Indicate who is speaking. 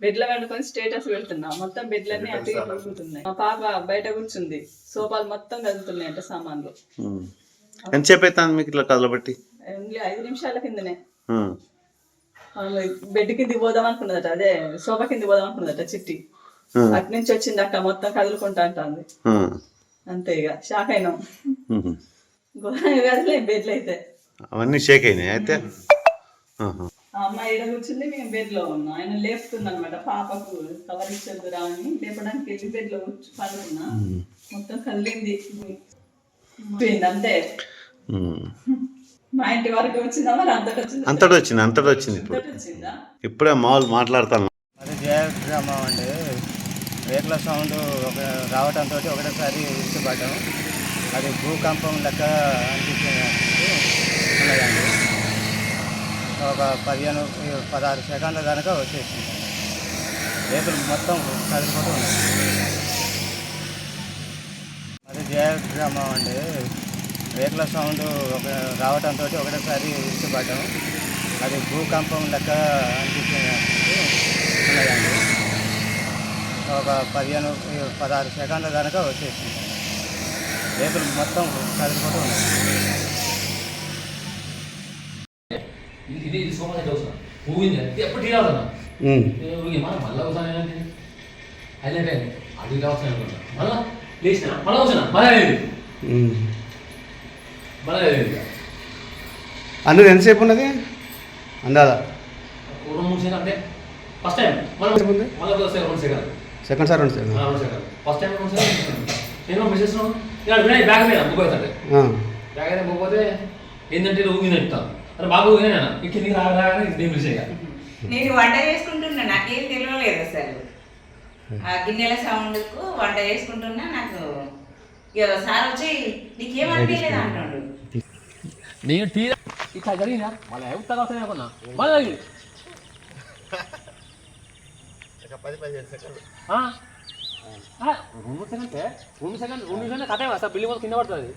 Speaker 1: బెడ్లో వండుకొని స్టేటస్ పెడుతున్నా. మొత్తం బెడ్లన్నీ అటు ఇటు ఊగుతున్నాయి మా పాప బయట కూర్చుంది. సోఫాలు మొత్తం కదులుతున్నాయి అంట సామాన్లు.
Speaker 2: ఉమ్. ఎంతసేపు అవుతుంది మీకు ఇట్లా కదలబట్టి?
Speaker 1: ఓన్లీ ఐదు నిమిషాల కిందనే. బెడ్ కింద పోదాం అనుకున్నదట. అదే సోఫా కింద పోదాం అనుకున్నదట చిట్టి. అటు నుంచి వచ్చింది అక్క మొత్తం కదులుకుంటా అంటుంది. అంతే ఇక షాక్ అయినాం. ఘోరంగా కదలే బెడ్లు అయితే
Speaker 2: అవన్నీ షేక్ అయినాయి అయితే?
Speaker 1: అమ్మాయి ఈడ కూర్చుంది మేము బెడ్లో ఉన్నాం. ఆయన లేపుతుంది అనమాట పాపకు కవర్ ఇచ్చేద్దురా అని. లేపడానికి వెళ్ళి బెడ్లో కూర్చు పడుకున్నా. మొత్తం కదిలింది పోయింది అంతే. మా ఇంటి వరకు వచ్చిందా? మరి అంతటి వచ్చిందా?
Speaker 2: అంతటి వచ్చింది అంతటి వచ్చింది ఇప్పుడు. ఇప్పుడే మామూలు మాట్లాడతాను.
Speaker 3: అది జయగ్రామం అండి రేకుల సౌండ్ ఒక రావడంతో ఒకటేసారి ఇష్టపడ్డాం. అది భూకంపం లెక్క ఉన్నదండి ఒక పదిహేను పదహారు సెకండ్ల దాకా వచ్చేసింది. రేకులు మొత్తం కదిలిపోతూ ఉన్నాయి. అది జయగ్రామం అండి రేకుల సౌండ్ ఒక రావడంతో ఒకటేసారి ఇష్టపడ్డాం అది భూకంపం లెక్క అనిపించినట్టు ఒక పదిహేను పదహారు సెకండ్ల దాకా వచ్చేసింది. రేకులు మొత్తం కదిలిపోతూ ఉన్నాయి.
Speaker 4: ఇది ఇది అవసరం ఊగింది ఎప్పుడు టీ రావద్దన్నా ఊగి మన మళ్ళీ అవసరం ఏంటంటే హైలైట్ అయింది. అది రావచ్చు అనుకుంటా. మళ్ళా లేచిన? మళ్ళీ వచ్చిన మళ్ళీ లేదు. మళ్ళీ లేదు.
Speaker 5: అందుకు ఎంతసేపు ఉన్నది? అందాదా?
Speaker 4: మూడు సెకండ్ అంటే ఫస్ట్ టైం. మళ్ళీ మళ్ళీ రెండు సెకండ్
Speaker 5: సెకండ్ సార్ రెండు సెకండ్
Speaker 4: సెకండ్ ఫస్ట్ టైం రెండు సెకండ్ నేను బ్యాగ్ మీద బుక్ అవుతాడు. బ్యాగ్ అయితే పోతే ఏంటంటే చెప్తాను అరే బాబు ఊగినా ఈ కిందికి రాగా రాగానే నేను పిలిచే
Speaker 6: నేను వంట చేసుకుంటున్నా నాకేం తెలియలేదు అసలు. ఆ గిన్నెల సౌండ్కు వంట చేసుకుంటున్నా నాకు సార్ వచ్చి నీకేమనిపించలేదు అంటుండు.
Speaker 4: నేను టీ ఇట్లా జరిగిందా? మళ్ళీ ఎంత కావాలి అనుకున్నా. మళ్ళీ రెండు సెకండ్ రెండు సెకండ్ రెండు సెకండ్ కథ బిల్డింగ్ కింద పడుతుంది.